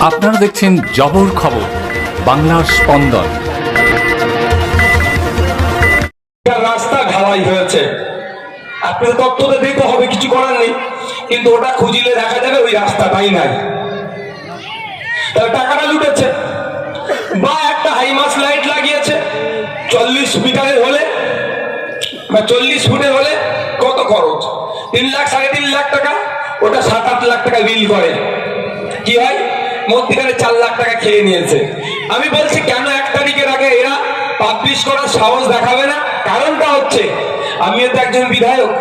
আপনারা দেখছেন জবর খবর, বাংলার স্পন্দন। রাস্তা ঢালাই হয়েছে। আপনার তত্ত্বতে দিতে হবে, কিছু করার নেই। কিন্তু ওটা খুঁজিলে দেখা যাবে ওই রাস্তাটাই নাই। টাকাটা লুটেছে। বা একটা হাইমাস লাইট লাগিয়েছে। চল্লিশ মিটারের হলে, বা চল্লিশ ফুটের হলে কত খরচ? তিন লাখ, সাড়ে তিন লাখ টাকা। ওটা সাত আট লাখ টাকা বিল করে। কি হয়? মধ্যিখানে চার লাখ টাকা খেয়ে নিয়েছে। আমি বলছি কেন এক তারিখের আগে এরা পাবলিশ করার সাহস দেখাবে না? কারণটা হচ্ছে আমিও তো একজন বিধায়ক।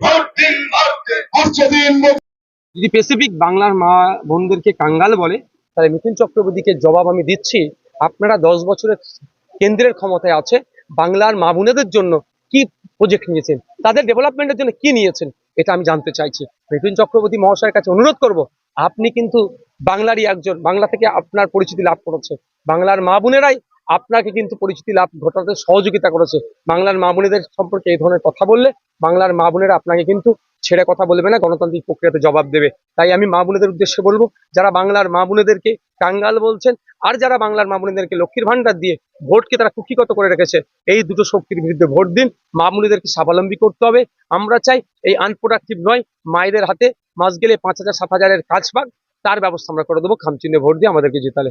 প্রার্থী খানকে যদি স্পেসিফিক বাংলার মা বোনদেরকে কাঙ্গাল বলে তাহলে মিথুন চক্রবর্তীকে জবাব আমি দিচ্ছি আপনারা দশ বছরের কেন্দ্রের ক্ষমতায় আছে। বাংলার মা বোনেদের জন্য কি প্রজেক্ট নিয়েছেন? তাদের ডেভেলপমেন্টের জন্য কি নিয়েছেন? এটা আমি জানতে চাইছি। মিথুন চক্রবর্তী মহাশয়ের কাছে অনুরোধ করব, আপনি কিন্তু বাংলারই একজন, বাংলা থেকে আপনার পরিচিতি লাভ করেছে। বাংলার মা বোনেরাই আপনাকে কিন্তু পরিচিতি লাভ ঘটাতে সহযোগিতা করেছে। বাংলার মা বোনেদের সম্পর্কে এই ধরনের কথা বললে বাংলার মা বোনেরা আপনাকে কিন্তু ছেড়ে কথা বলবে না, গণতান্ত্রিক প্রক্রিয়াতে জবাব দেবে। তাই আমি মা বোনেদের উদ্দেশ্যে বলব, যারা বাংলার মা বোনেদেরকে কাঙ্গাল বলছেন, আর যারা বাংলার মা বোনেদেরকে লক্ষ্মীর ভান্ডার দিয়ে ভোটকে তারা কুক্ষিগত করে রেখেছে, এই দুটো শক্তির বিরুদ্ধে ভোট দিন। মা বোনেদেরকে স্বাবলম্বী করতে হবে। আমরা চাই এই আনপ্রোডাক্টিভ নয়, মায়েদের হাতে মাস গেলে পাঁচ হাজার, সাত হাজারের কাজ পাক, তার ব্যবস্থা আমরা করে দেবো খামচিহ্নে ভোট দিয়ে আমাদেরকে জেতালে।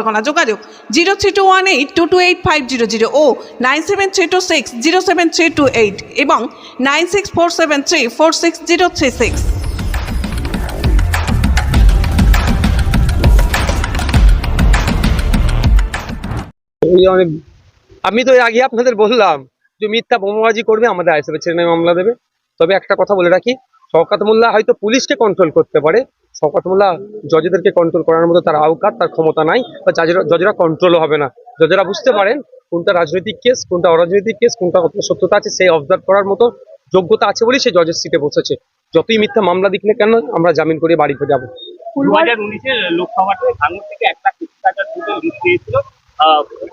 যোগাযোগ zero three two one eight two two eight five zero zero ও nine seven three two six zero seven three two eight এবং nine six four seven three four six zero three six. আমি তো আগে আপনাদের বললাম যে মিথ্যা বোমাবাজি করবে, আমাদের আইসিবি ছেলে মামলা দেবে। তবে একটা কথা বলে রাখি, শওকাত মোল্লা হয়তো পুলিশকে কন্ট্রোল করতে পারে শওকাত মোল্লা জজেদেরকে কন্ট্রোল করার মতো তার আওকাত তার ক্ষমতা নাই বা জজেরা জজেরা কন্ট্রোলও হবে না। জজেরা বুঝতে পারেন কোনটা রাজনৈতিক কেস কোনটা অরাজনৈতিক কেস কোনটা কত সত্যতা আছে সেই অবজার্ভ করার মতো যোগ্যতা আছে বলেই সে জজের সিটে বসেছে। যতই মিথ্যা মামলা দিকলে কেন আমরা জামিন করে বাড়িতে যাব। দু হাজার উনিশের লোকসভাতে ভাঙড় থেকে এক লাখ পঁচিশ হাজার লিড পেয়েছিল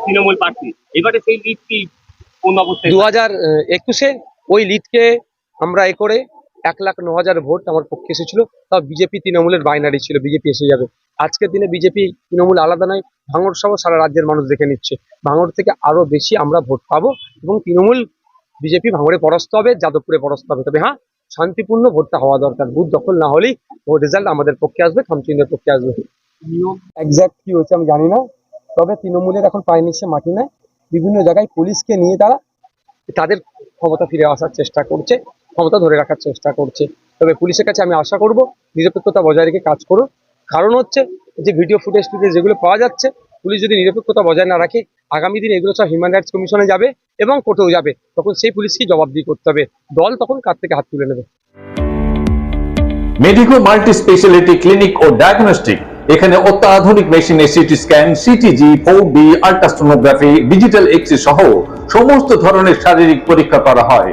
তৃণমূল প্রার্থী। এবারে সেই লিড কি কোন অবস্থায়? দু হাজার একুশে ওই লিডকে আমরা এ করে এক লাখ ন হাজার ভোট আমার পক্ষে এসেছিল, তাও বিজেপি তৃণমূলের বাইনারি ছিল, বিজেপি এসে যাবে। আজকের দিনে বিজেপি তৃণমূল আলাদা নয়, ভাঙড় সহ সারা রাজ্যের মানুষ দেখে নিচ্ছে। ভাঙড় থেকে আরও বেশি আমরা ভোট পাবো এবং তৃণমূল বিজেপি ভাঙড়ে পরাস্ত হবে, যাদবপুরে পরাস্ত হবে। তবে হ্যাঁ শান্তিপূর্ণ ভোটটা হওয়া দরকার। বুথ দখল না হলেই ভোট রেজাল্ট আমাদের পক্ষে আসবে খামচিন্দের পক্ষে আসবে। একজ্যাক্ট কি হয়েছে আমি জানি না, তবে তৃণমূলের এখন পায়ে নিচ্ছে মাটি নেয় বিভিন্ন জায়গায় পুলিশকে নিয়ে তারা তাদের ক্ষমতা ফিরে আসার চেষ্টা করছে। ক্ষমতা ধরে রাখার চেষ্টা করছে। তবে পুলিশের কাছে আমি আশা করব, নিরপেক্ষতা বজায় রেখে কাজ করো কারণ হচ্ছে যে ভিডিও ফুটেজ ফুটেজ যেগুলো পাওয়া যাচ্ছে, পুলিশ যদি নিরপেক্ষতা বজায় না রাখে, আগামী দিনে এগুলো সব হিউম্যান রাইটস কমিশনে যাবে এবং কোর্টেও যাবে। তখন সেই পুলিশকেই জবাবদিহি করতে হবে। দল তখন কার থেকে হাত তুলে নেবে। মেডিকো মাল্টি স্পেশালিটি ক্লিনিক ও ডায়াগনস্টিক এখানে অত্যাধুনিক মেশিনে CT scan CTG four D ultrasonography digital X সহ সমস্ত ধরনের শারীরিক পরীক্ষা করা হয়।